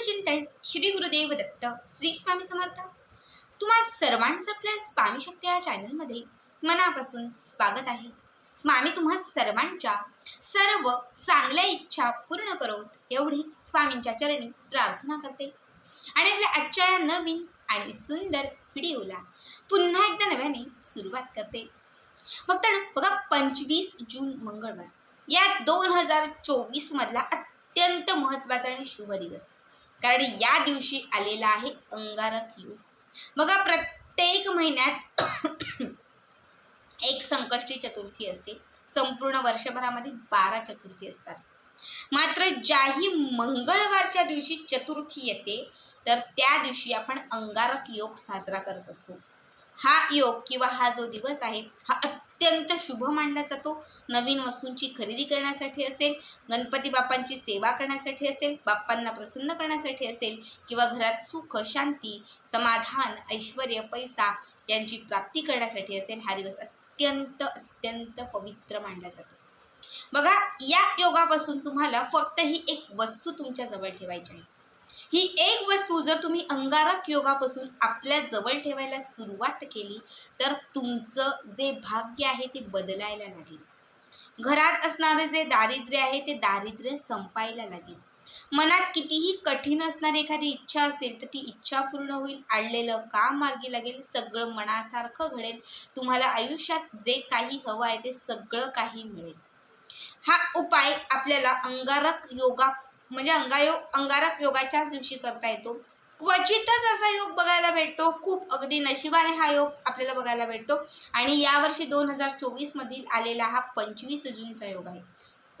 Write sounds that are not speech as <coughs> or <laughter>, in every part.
चिंतन श्री गुरुदेव दत्त श्री स्वामी समर्थ. तुम्हा सर्वांचं आपल्या स्वामी शक्ती या चॅनलमध्ये मनापासून स्वागत आहे. स्वामी तुम्हा सर्वांच्या सर्व चांगल्या इच्छा पूर्ण करोत एवढीच स्वामींच्या चरणी प्रार्थना करते. आणि आपल्या आजच्या या नवीन आणि सुंदर व्हिडिओला पुन्हा एकदा नव्याने सुरुवात करते. फक्त बघा पंचवीस जून मंगळवार. या दोन हजार चोवीसमधला अत्यंत महत्त्वाचा आणि शुभ दिवस. कारण या दिवशी आलेला आहे अंगारक योग. बघा प्रत्येक महिन्यात <coughs> एक संकष्टी चतुर्थी असते. संपूर्ण वर्षभरामध्ये बारा चतुर्थी असतात. मात्र ज्याही मंगळवारच्या दिवशी चतुर्थी येते तर त्या दिवशी आपण अंगारक योग साजरा करत असतो. हा योग किंवा हा जो दिवस आहे हा अत्यंत शुभ मानला जातो. नवीन वस्तूंची खरेदी करण्यासाठी असेल गणपती बाप्पांची सेवा करण्यासाठी असेल बाप्पांना प्रसन्न करण्यासाठी असेल किंवा घरात सुख शांती समाधान ऐश्वर पैसा यांची प्राप्ती करण्यासाठी असेल हा दिवस अत्यंत अत्यंत पवित्र मानला जातो. बघा या योगापासून तुम्हाला फक्त ही एक वस्तू तुमच्या जवळ ठेवायची आहे. ही एक वस्तू जर तुम्ही अंगारक योगापासून आपल्या जवळ ठेवायला सुरुवात केली तर तुमचं जे भाग्य आहे ते बदलायला लागेल. घरात असणारे जे दारिद्र्य आहे ते दारिद्र्य संपायला लागेल. मनात कितीही कठीण असणारी एखादी इच्छा असेल तर ती इच्छा पूर्ण होईल आडलेलं काम मार्गी लागेल सगळं मनासारखं घडेल तुम्हाला आयुष्यात जे काही हवं आहे ते सगळं काही मिळेल. हा उपाय आपल्याला अंगारक योगा म्हणजे अंगायोग अंगारक योगाच्याच दिवशी करता येतो. क्वचितच असा योग बघायला भेटतो. खूप अगदी नशिबाने हा योग आपल्याला बघायला भेटतो. आणि यावर्षी दोन हजार चोवीसमधील आलेला हा पंचवीस जूनचा योग आहे.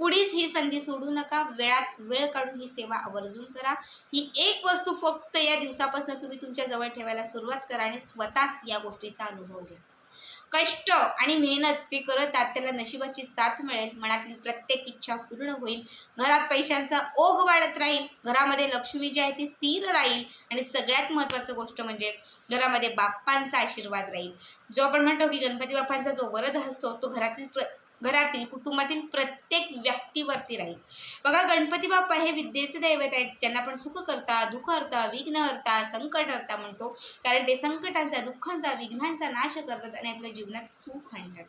कुणीच ही संधी सोडू नका. वेळात वेळ काढून ही सेवा आवर्जून करा. ही एक वस्तू फक्त या दिवसापासून तुम्ही तुमच्या जवळ ठेवायला सुरुवात करा आणि स्वतःच या गोष्टीचा अनुभव घ्या. कष्ट आणि मेहनत जे करतात त्याला नशिबाची साथ मिळेल. मनातील प्रत्येक इच्छा पूर्ण होईल. घरात पैशांचा ओघ वाढत राहील. घरामध्ये लक्ष्मी जी आहे ती स्थिर राहील. आणि सगळ्यात महत्त्वाचं गोष्ट म्हणजे घरामध्ये बाप्पांचा आशीर्वाद राहील. जो आपण म्हणतो की गणपती बाप्पांचा जो वरद असतो तो घरातील प्र घरातील कुटुंबातील प्रत्येक व्यक्तीवरती राहील. बघा गणपती बाप्पा हे विद्येचे दैवत आहेत. ज्यांना आपण सुख करता दुःख हरता विघ्न हरता संकट हरता म्हणतो. कारण ते संकटांचा दुःखांचा विघ्नांचा नाश करतात आणि आपल्या जीवनात सुख आणतात.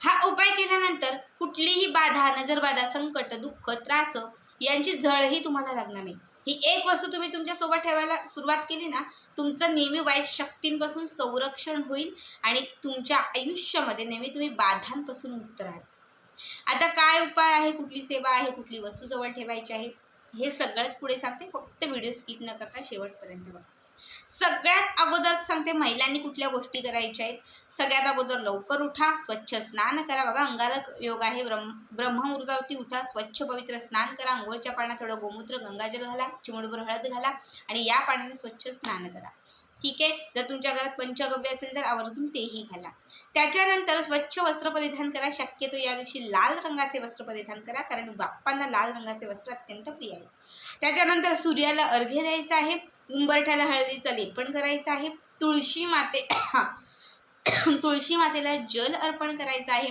हा उपाय केल्यानंतर कुठलीही बाधा नजरबाधा संकट दुःख त्रास यांची झळही तुम्हाला लागणार नाही. ही एक वस्तू तुम्ही तुमच्यासोबत ठेवायला सुरुवात केली ना तुमचं नेहमी वाईट शक्तींपासून संरक्षण होईल आणि तुमच्या आयुष्यामध्ये नेहमी तुम्ही बाधांपासून मुक्त राहाल. आता काय उपाय आहे? कुठली सेवा आहे? कुठली वस्तू जवळ ठेवायची आहे? हे सगळंच पुढे सांगते. फक्त व्हिडिओ स्किप न करता शेवटपर्यंत बघा. सगळ्यात अगोदर सांगते महिलांनी कुठल्या गोष्टी करायच्या आहेत? सगळ्यात अगोदर लवकर उठा स्वच्छ स्नान करा. बघा अंगारक योग आहे. ब्रह्म ब्रह्ममुहूर्तावरती उठा स्वच्छ पवित्र स्नान करा. आंघोळच्या पाण्यात थोडं गोमूत्र गंगाजल घाला चिमडभर हळद घाला आणि या पाण्याने स्वच्छ स्नान करा. ठीक आहे? जर तुमच्या घरात पंचगव्य असेल तर आवर्जून तेही घाला. त्याच्यानंतर स्वच्छ वस्त्र परिधान करा. शक्यतो या दिवशी लाल रंगाचे वस्त्र परिधान करा कारण बाप्पांना लाल रंगाचे वस्त्र अत्यंत प्रिय आहे. त्याच्यानंतर सूर्याला अर्घ्य द्यायचं आहे. उंबरठ्याला हळदीचं लेपन करायचं आहे. तुळशी माते <coughs> तुळशी मातेला जल अर्पण करायचं आहे.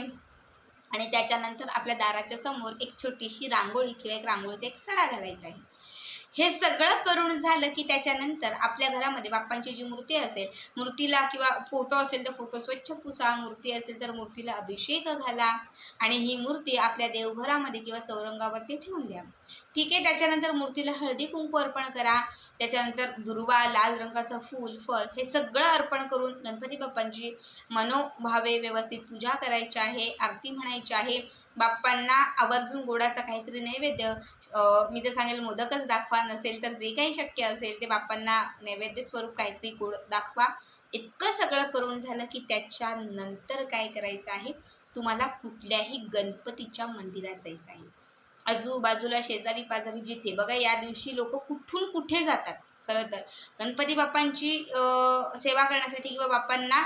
आणि त्याच्यानंतर आपल्या दाराच्या समोर एक छोटीशी रांगोळी किंवा एक रांगोळीचा एक सडा घालायचा आहे. हे सगळं करून झालं की त्याच्यानंतर आपल्या घरामध्ये बाप्पांची जी मूर्ती असेल मूर्तीला किंवा फोटो असेल तर फोटो स्वच्छ पुसा मूर्ती असेल तर मूर्तीला अभिषेक घाला आणि ही मूर्ती आपल्या देवघरामध्ये किंवा चौरंगावरती ठेवून द्या. ठीक आहे त्याच्यानंतर मूर्तीला हळदी कुंकू अर्पण करा. त्याच्यानंतर दुर्वा लाल रंगाचं फूल फळ हे सगळं अर्पण करून गणपती बाप्पांची मनोभावे व्यवस्थित पूजा करायची आहे आरती म्हणायची आहे. बाप्पांना आवर्जून गोडाचा काहीतरी नैवेद्य मी तर सांगेल मोदकच दाखवा. नसेल तर जे काही शक्य असेल ते बाप्पांना नैवेद्य स्वरूप काहीतरी गोड दाखवा. इतकं सगळं करून झालं की त्याच्यानंतर काय करायचं आहे? तुम्हाला कुठल्याही गणपतीच्या मंदिरात जायचं आहे. आजूबाजूला शेजारी पाजारी जिथे. बघा या दिवशी लोक कुठून कुठे जातात. खरं तर. गणपती बाप्पांची सेवा करण्यासाठी किंवा बाप्पांना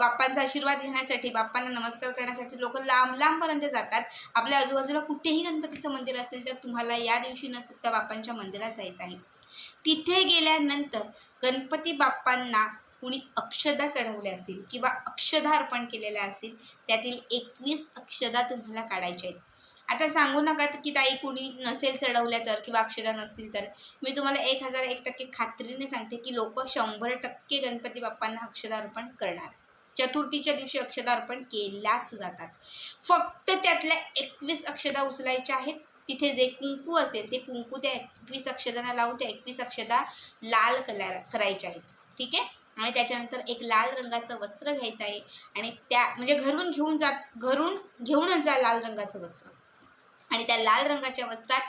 बाप्पांचा आशीर्वाद घेण्यासाठी बाप्पांना नमस्कार करण्यासाठी लोक लांब लांबपर्यंत जातात. आपल्या आजूबाजूला कुठेही गणपतीचं मंदिर असेल तर तुम्हाला या दिवशी न चुकता बाप्पांच्या मंदिरात जायचं आहे. तिथे गेल्यानंतर गणपती बाप्पांना कुणी अक्षदा चढवल्या असतील किंवा अक्षदा अर्पण केलेल्या असतील त्यातील एकवीस अक्षदा तुम्हाला काढायच्या आहेत. आता सांगू नका की ताई कुणी नसेल चढवल्या तर किंवा अक्षदा नसतील तर. मी तुम्हाला एक हजार एक टक्के खात्रीने सांगते की लोक शंभर टक्के गणपती बाप्पांना अक्षदार्पण करणार. चतुर्थीच्या दिवशी अक्षदा अर्पण केल्याच जातात. फक्त त्यातल्या एकवीस अक्षदा उचलायच्या आहेत. तिथे जे कुंकू असेल ते कुंकू त्या एकवीस अक्षदांना लावून त्या एकवीस अक्षदा लाल कलर करायच्या आहेत. ठीक आहे? आणि त्याच्यानंतर एक लाल रंगाचं वस्त्र घ्यायचं आहे. आणि त्या म्हणजे घरून घेऊन जात घरून घेऊनच जा लाल रंगाचं वस्त्र. आणि त्या लाल रंगाच्या वस्त्रात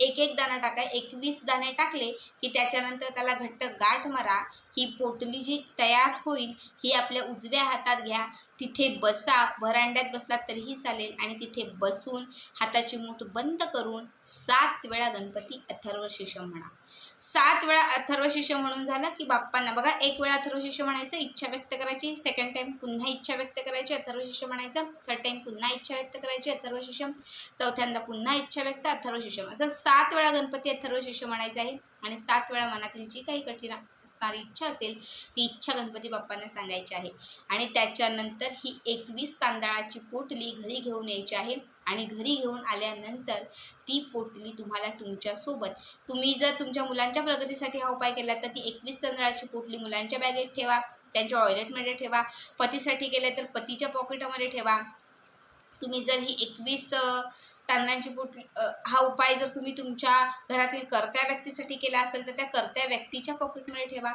एक एक दाणा टाका एकवीस दाणे टाकले की त्याच्यानंतर त्याला घट्ट गाठ मारा. ही पोटली जी तयार होईल ही आपल्या उजव्या हातात घ्या. तिथे बसा व्हरांड्यात बसला तरीही चालेल आणि तिथे बसून हाताची मूठ बंद करून सात वेळा गणपती अथर्व शिष्य म्हणा. सात वेळा अथर्व शिष्य म्हणून झालं की बाप्पांना बघा एक वेळा अथर्व शिष्य म्हणायचं इच्छा व्यक्त करायची. सेकंड टाइम पुन्हा इच्छा व्यक्त करायची अथर्व शिष्य म्हणायचं. थर्ड टाइम पुन्हा इच्छा व्यक्त करायची अथर्व शिष्यम चौथ्यांदा पुन्हा इच्छा व्यक्त अथर्व शिष्यम असं सात वेळा गणपती अथर्व शिष्य म्हणायचं आहे आणि सात वेळा मनातील जी काही कठीण असणारी इच्छा असेल ती इच्छा गणपती बाप्पांना सांगायची आहे. आणि त्याच्यानंतर ही एकवीस तांदळाची पोटली घरी घेऊन यायची आहे. आणि घरी घेऊन आल्यानंतर ती पोटली तुम्हाला तुमच्यासोबत तुम्ही जर तुमच्या मुलांच्या प्रगतीसाठी हा उपाय केला तर ती एकवीस तांदळाची पोटली मुलांच्या बॅगेत ठेवा त्यांच्या वॉयलेटमध्ये ठेवा पतीसाठी केलं तर पतीच्या पॉकेटमध्ये ठेवा. तुम्ही जर ही एकवीस तांदळांची पोट हा उपाय जर तुम्ही तुमच्या घरातील कर्त्या व्यक्तीसाठी केला असेल तर त्या कर्त्या व्यक्तीच्या पॉकेटमध्ये ठेवा.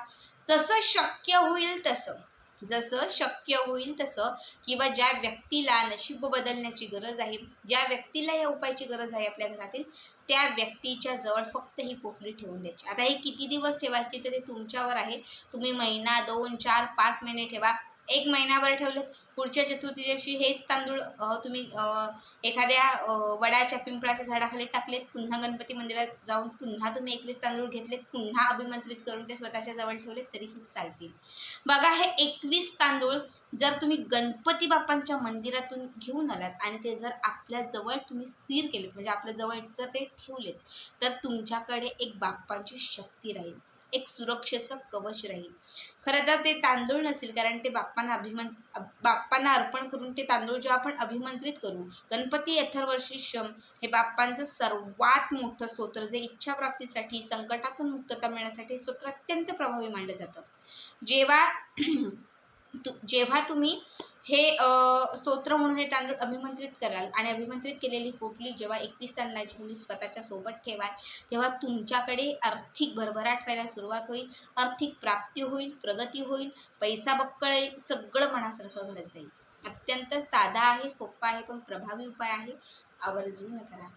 जसं शक्य होईल तसं. जसं शक्य होईल तसं किंवा ज्या व्यक्तीला नशीब बदलण्याची गरज आहे ज्या व्यक्तीला या उपायाची गरज आहे आपल्या घरातील त्या व्यक्तीच्या जवळ फक्त ही पोकळी ठेवून द्यायची. आता हे किती दिवस ठेवायची तर ते तुमच्यावर आहे. तुम्ही महिना दोन चार पाच महिने ठेवा. एक महिनाभर ठेवलं. पुढच्या चतुर्थी दिवशी हेच तांदूळ तुम्ही एखाद्या वड्याच्या वडाच्या पिंपळाच्या झाडाखाली टाकलेत पुन्हा गणपती मंदिरात जाऊन पुन्हा तुम्ही एकवीस तांदूळ घेतलेत पुन्हा अभिमंत्रित करून ते स्वतःच्या जवळ ठेवलेत तरीही चालतील. बघा हे एकवीस तांदूळ जर तुम्ही गणपती बाप्पांच्या मंदिरातून घेऊन आलात आणि ते जर आपल्या जवळ तुम्ही स्थिर केलेत म्हणजे आपल्या जवळ जर ते ठेवलेत तर तुमच्याकडे एक बाप्पांची शक्ती राहील. एक सुरक्षेचं कवच राहील. खरं तर ते तांदूळ नसेल कारण ते बाप्पांना अभिमं बाप्पांना अर्पण करून ते तांदूळ जेव्हा आपण अभिमंत्रित करू गणपती अथर्वशीर्षम हे बाप्पांचं सर्वात मोठं स्तोत्र जे इच्छाप्राप्तीसाठी संकटातून मुक्तता मिळण्यासाठी स्तोत्र अत्यंत प्रभावी मानलं जातं. जेव्हा तु जेव्हा तुम्ही हे स्तोत्र म्हणून हे तांदूळ अभिमंत्रित कराल आणि अभिमंत्रित केलेली पोटली जेव्हा एकवीस तांदळाची तुम्ही स्वतःच्या सोबत ठेवाल तेव्हा तुमच्याकडे आर्थिक भरभराट व्हायला सुरुवात होईल आर्थिक प्राप्ती होईल प्रगती होईल पैसा बक्कळ येईल सगळं मनासारखं घडत जाईल. अत्यंत साधा आहे सोपा आहे पण प्रभावी उपाय आहे. आवर्जून करा.